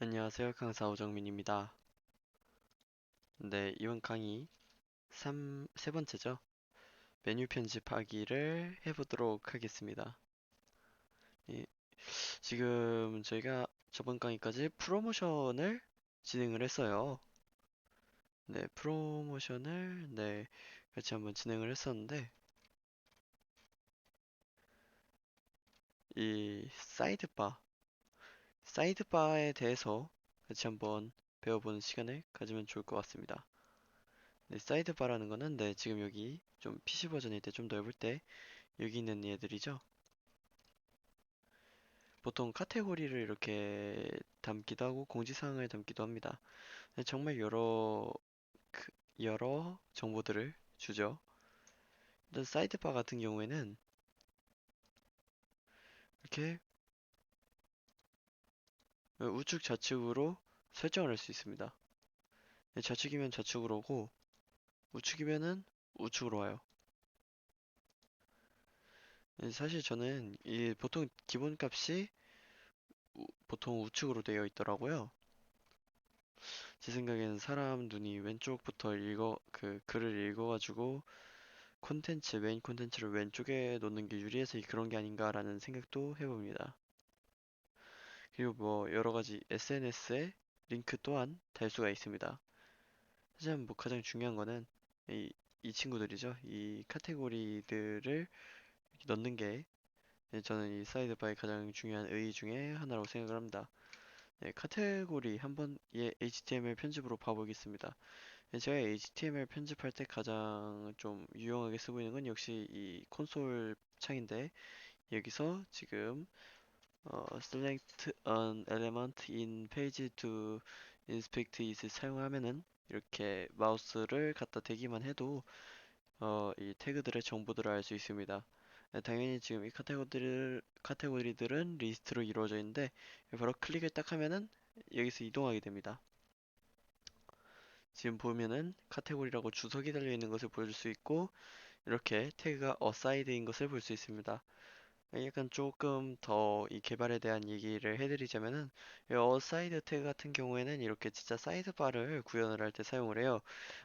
안녕하세요. 강사 오정민입니다. 네, 이번 강의 3, 세 번째죠. 메뉴 편집하기를 해보도록 하겠습니다. 예, 지금 저희가 저번 강의까지 프로모션을 진행을 했어요. 네, 프로모션을 네, 같이 한번 진행을 했었는데 이 사이드바, 사이드바에 대해서 같이 한번 배워보는 시간을 가지면 좋을 것 같습니다. 네, 사이드바라는 거는 네, 지금 여기 좀 PC 버전일 때 좀 넓을 때 여기 있는 얘들이죠. 보통 카테고리를 이렇게 담기도 하고 공지사항을 담기도 합니다. 네, 정말 여러 그, 여러 정보들을 주죠. 일단 사이드바 같은 경우에는 이렇게 우측 좌측으로 설정을 할 수 있습니다. 네, 좌측이면 좌측으로 오고 우측이면은 우측으로 와요. 네, 사실 저는 이 보통 기본값이 우- 보통 우측으로 되어 있더라고요. 제 생각에는 사람 눈이 왼쪽부터 읽어 그 글을 읽어가지고 콘텐츠 메인 콘텐츠를 왼쪽에 놓는 게 유리해서 그런 게 아닌가라는 생각도 해봅니다. 그리고 뭐 여러 가지 SNS에 링크 또한 달 수가 있습니다. 하지만 뭐 가장 중요한 거는 이, 이 친구들이죠. 이 카테고리들을 넣는 게 네, 저는 이 사이드 바의 가장 중요한 의의 중에 하나라고 생각을 합니다. 네, 카테고리 한번 예, HTML 편집으로 봐보겠습니다. 네, 제가 HTML 편집할 때 가장 좀 유용하게 쓰고 있는 건 역시 이 콘솔 창인데 여기서 지금 어, select an element in page to inspect it 사용하면은 이렇게 마우스를 갖다 대기만 해도 어, 이 태그들의 정보들을 알 수 있습니다. 네, 당연히 지금 이 카테고리들, 카테고리들은 리스트로 이루어져 있는데 바로 클릭을 딱 하면은 여기서 이동하게 됩니다. 지금 보면은 카테고리라고 주석이 달려 있는 것을 보여줄 수 있고 이렇게 태그가 어사이드인 것을 볼 수 있습니다. 약간 조금 더 이 개발에 대한 얘기를 해드리자면은 이 어사이드 태그 같은 경우에는 이렇게 진짜 사이드바를 구현을 할 때 사용을 해요.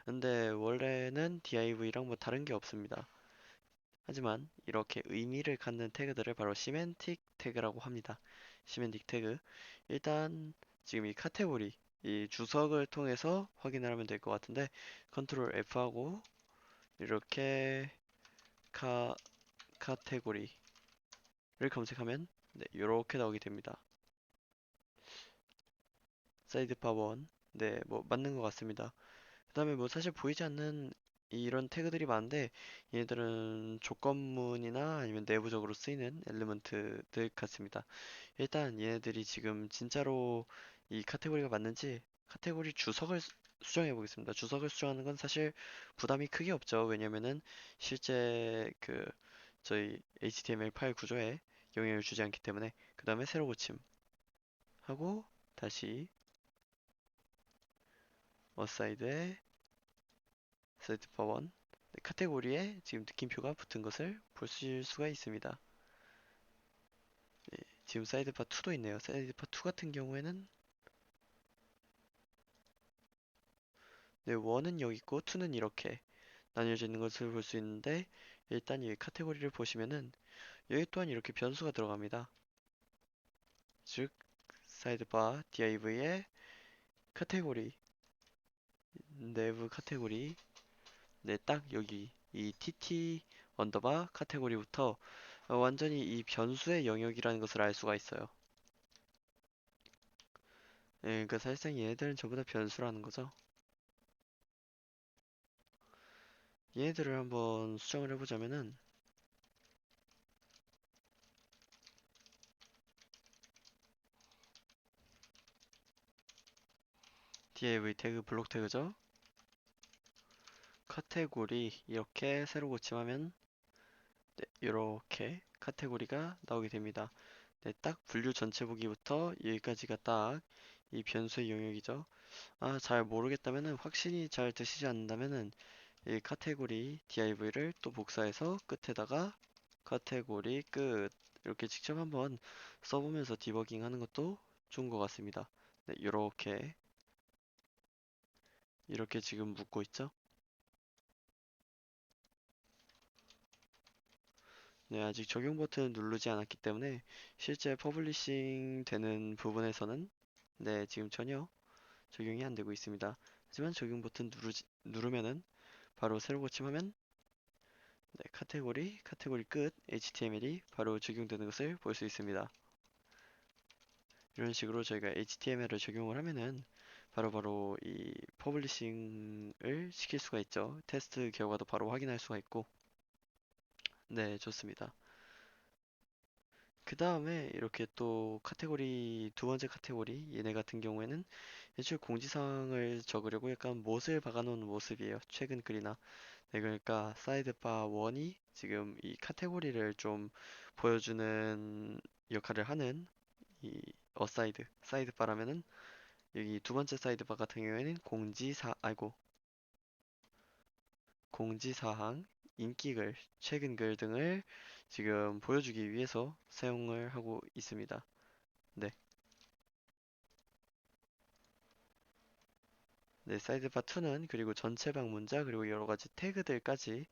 근데 원래는 div랑 뭐 다른 게 없습니다. 하지만 이렇게 의미를 갖는 태그들을 바로 시멘틱 태그라고 합니다. 시멘틱 태그. 일단 지금 이 카테고리, 이 주석을 통해서 확인을 하면 될 것 같은데 컨트롤 F하고 이렇게 카, 카테고리 를 검색하면 네, 이렇게 나오게 됩니다. 사이드바 1. 네, 뭐 맞는 것 같습니다. 그 다음에 뭐 사실 보이지 않는 이런 태그들이 많은데 얘들은 조건문이나 아니면 내부적으로 쓰이는 엘리먼트들 같습니다. 일단 얘네들이 지금 진짜로 이 카테고리가 맞는지 카테고리 주석을 수- 수정해 보겠습니다. 주석을 수정하는 건 사실 부담이 크게 없죠. 왜냐면은 실제 그 저희 HTML 파일 구조에 영향을 주지 않기 때문에 그 다음에 새로 고침 하고 다시 어사이드에 사이드바 1 카테고리에 지금 느낌표가 붙은 것을 보실 수가 있습니다. 예, 지금 사이드바 2도 있네요. 사이드바 2 같은 경우에는 네, 1은 여기 있고 2는 이렇게 나뉘어져 있는 것을 볼 수 있는데 일단 이 카테고리를 보시면은 여기 또한 이렇게 변수가 들어갑니다. 즉 사이드바 div의 카테고리 내부 카테고리 네, 딱 여기 이 tt 언더바 카테고리부터 어, 완전히 이 변수의 영역이라는 것을 알 수가 있어요. 예, 그러니까 사실상 얘네들은 전부 다 변수라는 거죠. 얘네들을 한번 수정을 해보자면은 div 태그 블록 태그죠. 카테고리 이렇게 새로 고침하면 네, 이렇게 카테고리가 나오게 됩니다. 네, 딱 분류 전체 보기부터 여기까지가 딱 이 변수의 영역이죠. 아, 잘 모르겠다면은 확신이 잘 드시지 않는다면은 이 카테고리 div를 또 복사해서 끝에다가 카테고리 끝 이렇게 직접 한번 써보면서 디버깅 하는 것도 좋은 것 같습니다. 네, 요렇게 이렇게 지금 묶고 있죠? 네, 아직 적용 버튼을 누르지 않았기 때문에 실제 퍼블리싱 되는 부분에서는 네, 지금 전혀 적용이 안 되고 있습니다. 하지만 적용 버튼 누르지, 누르면은 바로 새로 고침하면 네, 카테고리, 카테고리 끝 HTML이 바로 적용되는 것을 볼 수 있습니다. 이런 식으로 저희가 HTML을 적용을 하면은 바로 바로 이 퍼블리싱을 시킬 수가 있죠. 테스트 결과도 바로 확인할 수가 있고 네, 좋습니다. 그 다음에 이렇게 또 카테고리 두 번째 카테고리 얘네 같은 경우에는 애초에 공지사항을 적으려고 약간 못을 박아놓은 모습이에요. 최근 글이나 네, 그러니까 사이드바 1이 지금 이 카테고리를 좀 보여주는 역할을 하는 이 어사이드 사이드바라면은 여기 두 번째 사이드바 같은 경우에는 공지사 아이고 공지사항, 인기글, 최근글 등을 지금 보여주기 위해서 사용을 하고 있습니다. 네. 네, 사이드바 2는 그리고 전체 방문자 그리고 여러 가지 태그들까지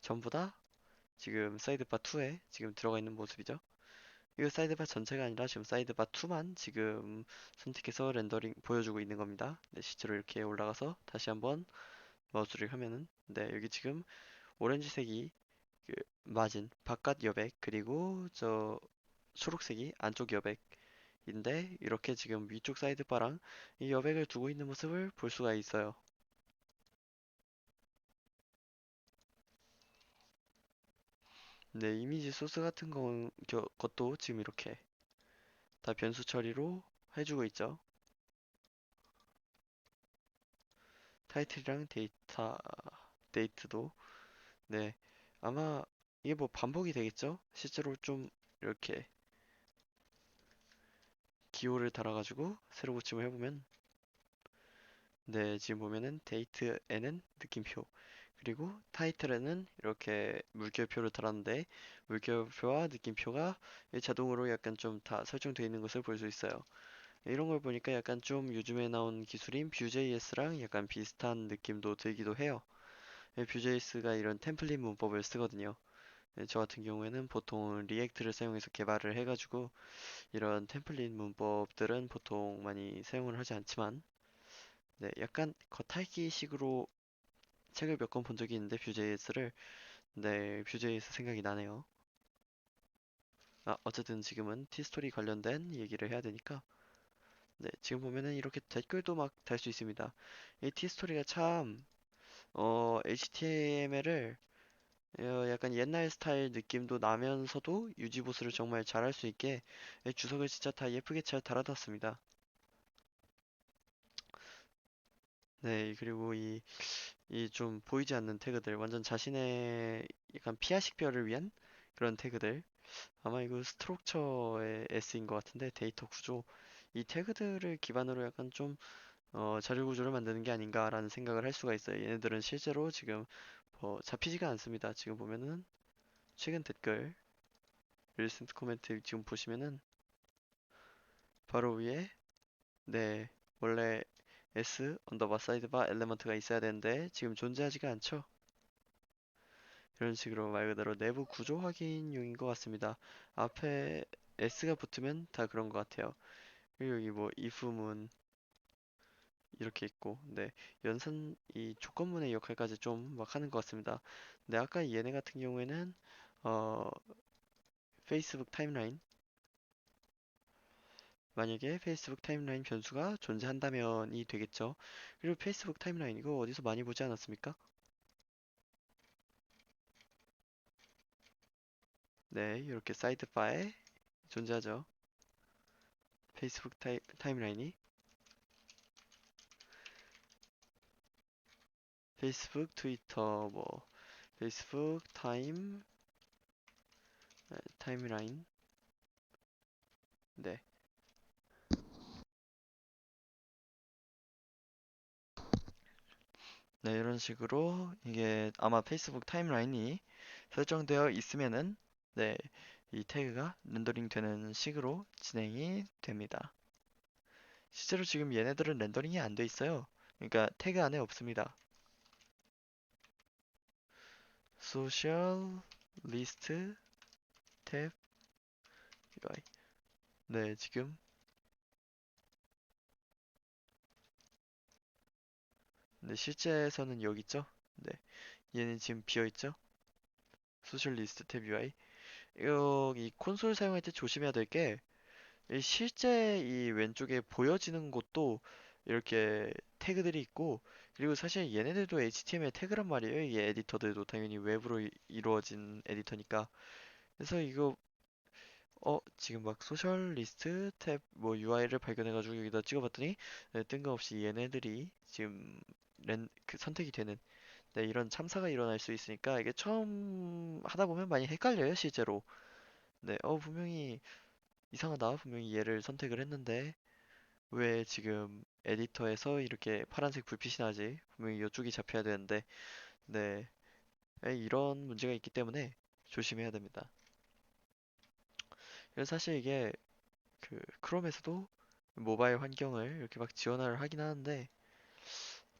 전부 다 지금 사이드바 2에 지금 들어가 있는 모습이죠. 이거 사이드바 전체가 아니라 지금 사이드바 2만 지금 선택해서 렌더링 보여주고 있는 겁니다. 네, 실제로 이렇게 올라가서 다시 한번 마우스를 하면은 네, 여기 지금 오렌지색이 그 마진 바깥 여백 그리고 저 초록색이 안쪽 여백인데 이렇게 지금 위쪽 사이드바랑 이 여백을 두고 있는 모습을 볼 수가 있어요. 네, 이미지 소스 같은 거, 겨- 것도 지금 이렇게 다 변수 처리로 해주고 있죠. 타이틀이랑 데이터, 데이트도 네, 아마 이게 뭐 반복이 되겠죠? 실제로 좀 이렇게 기호를 달아가지고 새로 고침을 해보면 네, 지금 보면은 데이트에는 느낌표 그리고 타이틀에는 이렇게 물결표를 달았는데 물결표와 느낌표가 자동으로 약간 좀 다 설정되어 있는 것을 볼 수 있어요. 이런 걸 보니까 약간 좀 요즘에 나온 기술인 Vue.js랑 약간 비슷한 느낌도 들기도 해요. Vue.js가 이런 템플릿 문법을 쓰거든요. 네, 저 같은 경우에는 보통 리액트를 사용해서 개발을 해가지고 이런 템플릿 문법들은 보통 많이 사용을 하지 않지만 네, 약간 겉핥기식으로 책을 몇 권 본 적이 있는데 Vue.js를 네, Vue.js 생각이 나네요. 아, 어쨌든 지금은 티스토리 관련된 얘기를 해야 되니까 네, 지금 보면은 이렇게 댓글도 막 달 수 있습니다. 이 티스토리가 참 어, HTML을 어, 약간 옛날 스타일 느낌도 나면서도 유지보수를 정말 잘할 수 있게 주석을 진짜 다 예쁘게 잘 달아놨습니다. 네, 그리고 이, 이 좀 보이지 않는 태그들, 완전 자신의 약간 피아식별을 위한 그런 태그들. 아마 이거 스트럭처의 S인 것 같은데, 데이터 구조. 이 태그들을 기반으로 약간 좀, 어, 자료 구조를 만드는 게 아닌가라는 생각을 할 수가 있어요. 얘네들은 실제로 지금 뭐 잡히지가 않습니다. 지금 보면은 최근 댓글 리센트 코멘트 지금 보시면은 바로 위에 네 원래 s 언더바 사이드바 엘레먼트가 있어야 되는데 지금 존재하지가 않죠. 이런 식으로 말 그대로 내부 구조 확인용인 것 같습니다. 앞에 s가 붙으면 다 그런 것 같아요. 그리고 여기 뭐 if문 이렇게 있고 네 연산 이 조건문의 역할까지 좀 막 하는 것 같습니다. 네 아까 얘네 같은 경우에는 어 페이스북 타임라인 만약에 페이스북 타임라인 변수가 존재한다면이 되겠죠. 그리고 페이스북 타임라인 이거 어디서 많이 보지 않았습니까? 네, 이렇게 사이드 바에 존재하죠. 페이스북 타이, 타임라인이 페이스북, 트위터, 뭐 페이스북 타임 네, 타임라인 네. 네, 이런 식으로 이게 아마 페이스북 타임라인이 설정되어 있으면은 네, 이 태그가 렌더링 되는 식으로 진행이 됩니다. 실제로 지금 얘네들은 렌더링이 안 돼 있어요. 그러니까 태그 안에 없습니다. 소셜 리스트 탭네 지금 네 실제에서는 여기 있죠? 네 얘는 지금 비어 있죠? 소셜 리스트 탭 UI 이 콘솔 사용할 때 조심해야 될 게 실제 이 왼쪽에 보여지는 곳도 이렇게 태그들이 있고 그리고 사실 얘네들도 HTML 태그란 말이에요. 이 에디터들도 당연히 외부로 이- 이루어진 에디터니까. 그래서 이거 어 지금 막 소셜 리스트 탭 뭐 UI를 발견해가지고 여기다 찍어봤더니 네, 뜬금없이 얘네들이 지금 렌, 그 선택이 되는 네, 이런 참사가 일어날 수 있으니까 이게 처음 하다 보면 많이 헷갈려요 실제로. 네, 어 분명히 이상하다. 분명히 얘를 선택을 했는데 왜 지금 에디터에서 이렇게 파란색 불빛이 나지? 분명히 이쪽이 잡혀야 되는데, 네, 에, 이런 문제가 있기 때문에 조심해야 됩니다. 그래서 사실 이게 그 크롬에서도 모바일 환경을 이렇게 막 지원을 하긴 하는데,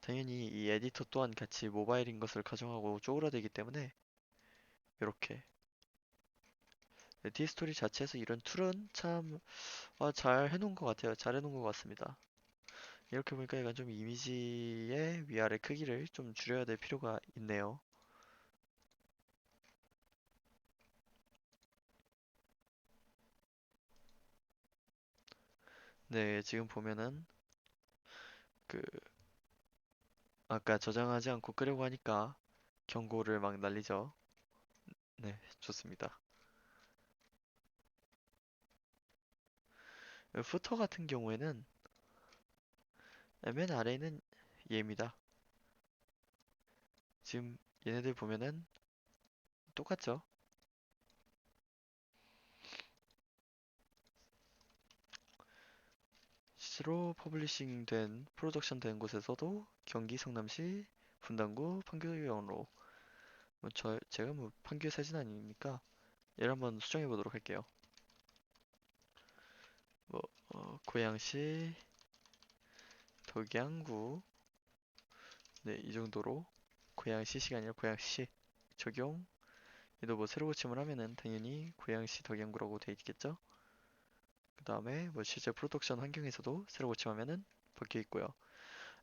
당연히 이 에디터 또한 같이 모바일인 것을 가정하고 쪼그라들기 때문에 이렇게 디스토리 자체에서 이런 툴은 참 아, 잘 해놓은 것 같아요. 잘 해놓은 것 같습니다. 이렇게 보니까 약간 좀 이미지의 위아래 크기를 좀 줄여야 될 필요가 있네요. 네, 지금 보면은 그 아까 저장하지 않고 끄려고 하니까 경고를 막 날리죠. 네, 좋습니다. 후터 같은 경우에는 맨 아래는 얘입니다. 지금 얘네들 보면은 똑같죠? 실제로 퍼블리싱 된, 프로덕션 된 곳에서도 경기 성남시 분당구 판교역으로 뭐 저, 제가 뭐 판교의 사진 아니니까 얘를 한번 수정해 보도록 할게요. 뭐, 어, 고양시 덕양구 네, 이 정도로 고양시 아니라 고양시 적용 얘도 뭐 새로 고침을 하면은 당연히 고양시 덕양구라고 돼 있겠죠? 그 다음에 뭐 실제 프로덕션 환경에서도 새로 고침하면은 바뀌어 있고요.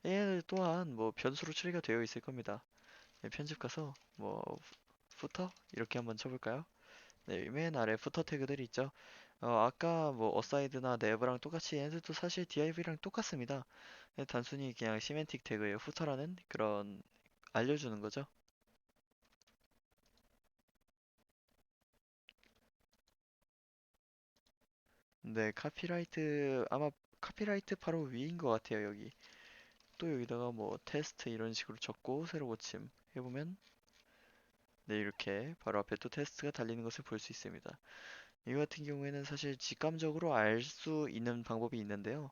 얘 또한 뭐 변수로 처리가 되어 있을 겁니다. 네, 편집 가서 뭐 푸터 이렇게 한번 쳐볼까요? 네, 맨 아래 푸터 태그들이 있죠. 어, 아까 뭐 어사이드나 네브랑 똑같이 얘네들도 사실 div랑 똑같습니다. 네, 단순히 그냥 시멘틱 태그의 후터라는 그런 알려주는 거죠. 네, 카피라이트 아마 카피라이트 바로 위인 것 같아요 여기. 또 여기다가 뭐 테스트 이런 식으로 적고 새로 고침 해보면 네 이렇게 바로 앞에 또 테스트가 달리는 것을 볼 수 있습니다. 이 같은 경우에는 사실 직감적으로 알 수 있는 방법이 있는데요.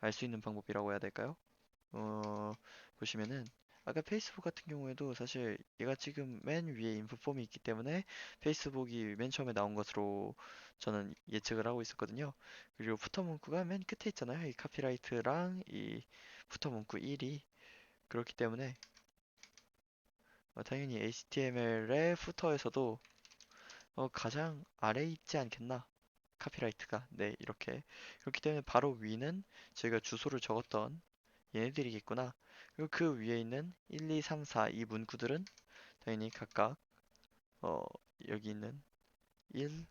알 수 있는 방법이라고 해야 될까요? 어, 보시면은 아까 페이스북 같은 경우에도 사실 얘가 지금 맨 위에 인프 폼이 있기 때문에 페이스북이 맨 처음에 나온 것으로 저는 예측을 하고 있었거든요. 그리고 푸터 문구가 맨 끝에 있잖아요. 이 카피라이트랑 이 푸터 문구 1이 그렇기 때문에 어, 당연히 HTML의 푸터에서도 어, 가장 아래에 있지 않겠나? 카피라이트가 네 이렇게 그렇기 때문에 바로 위는 저희가 주소를 적었던 얘네들이겠구나. 그리고 그 위에 있는 1, 2, 3, 4 이 문구들은 당연히 각각 어 여기 있는 1,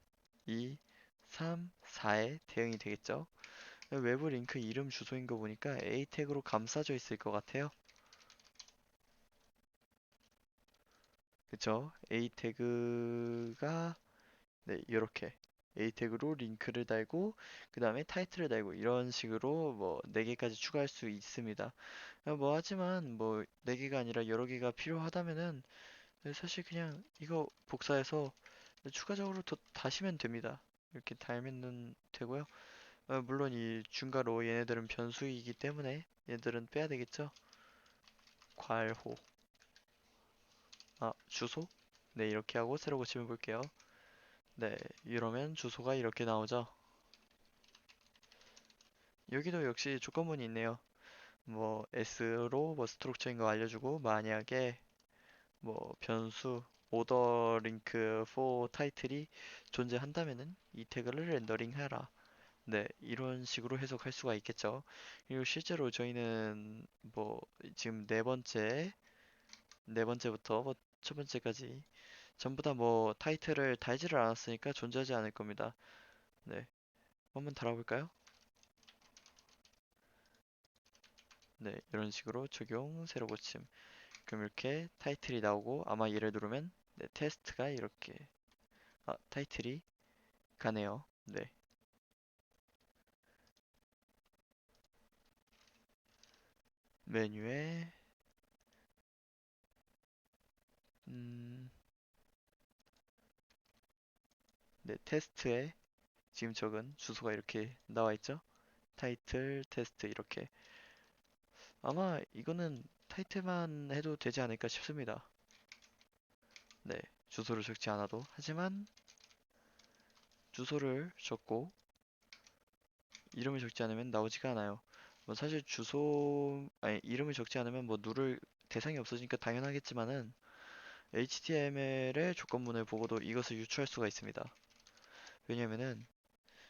2, 3, 4에 대응이 되겠죠. 외부 링크 이름 주소인 거 보니까 A 태그로 감싸져 있을 것 같아요. 그쵸? A 태그가 네 이렇게 A 태그로 링크를 달고 그 다음에 타이틀을 달고 이런 식으로 뭐 4개까지 추가할 수 있습니다. 어, 뭐 하지만 뭐 4개가 아니라 여러 개가 필요하다면은 네, 사실 그냥 이거 복사해서 추가적으로 더 다시면 됩니다. 이렇게 달면 되고요. 어, 물론 이 중괄호 얘네들은 변수이기 때문에 얘들은 빼야 되겠죠. 괄호 아 주소 네 이렇게 하고 새로 고침해 볼게요. 네 이러면 주소가 이렇게 나오죠. 여기도 역시 조건문이 있네요. 뭐 S로 뭐 스트로크 체인 거 알려주고 만약에 뭐 변수 오더 링크 for 타이틀이 존재한다면은 이 태그를 렌더링 해라. 네, 이런 식으로 해석할 수가 있겠죠. 그리고 실제로 저희는 뭐 지금 네 번째, 네 번째부터 뭐 첫 번째까지 전부 다 뭐 타이틀을 달지를 않았으니까 존재하지 않을 겁니다. 네, 한번 달아볼까요? 네, 이런 식으로 적용, 새로 고침. 그럼 이렇게 타이틀이 나오고 아마 얘를 누르면 네, 테스트가 이렇게 아, 타이틀이 가네요. 네. 메뉴에 음, 네, 테스트에 지금 적은 주소가 이렇게 나와 있죠? 타이틀 테스트 이렇게 아마 이거는 타이틀만 해도 되지 않을까 싶습니다. 네, 주소를 적지 않아도 하지만 주소를 적고 이름을 적지 않으면 나오지가 않아요. 뭐 사실 주소 아니 이름을 적지 않으면 뭐 누를 대상이 없어지니까 당연하겠지만은 HTML의 조건문을 보고도 이것을 유추할 수가 있습니다. 왜냐면은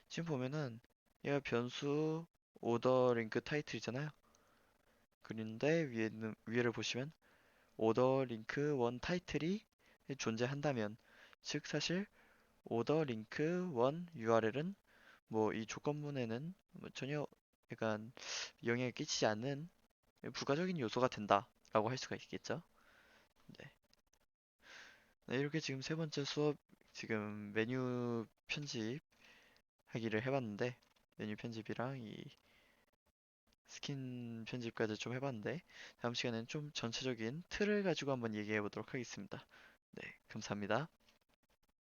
지금 보면은 얘가 변수 오더 링크 타이틀이잖아요. 그런데 위에는 위에를 보시면 오더 링크 원 타이틀이 존재한다면 즉 사실 오더 링크 원 URL은 뭐 이 조건문에는 뭐 전혀 약간 영향을 끼치지 않는 부가적인 요소가 된다라고 할 수가 있겠죠. 네. 네, 이렇게 지금 세 번째 수업 지금 메뉴 편집 하기를 해봤는데 메뉴 편집이랑 이 스킨 편집까지 좀 해봤는데 다음 시간에는 좀 전체적인 틀을 가지고 한번 얘기해 보도록 하겠습니다. 네, 감사합니다.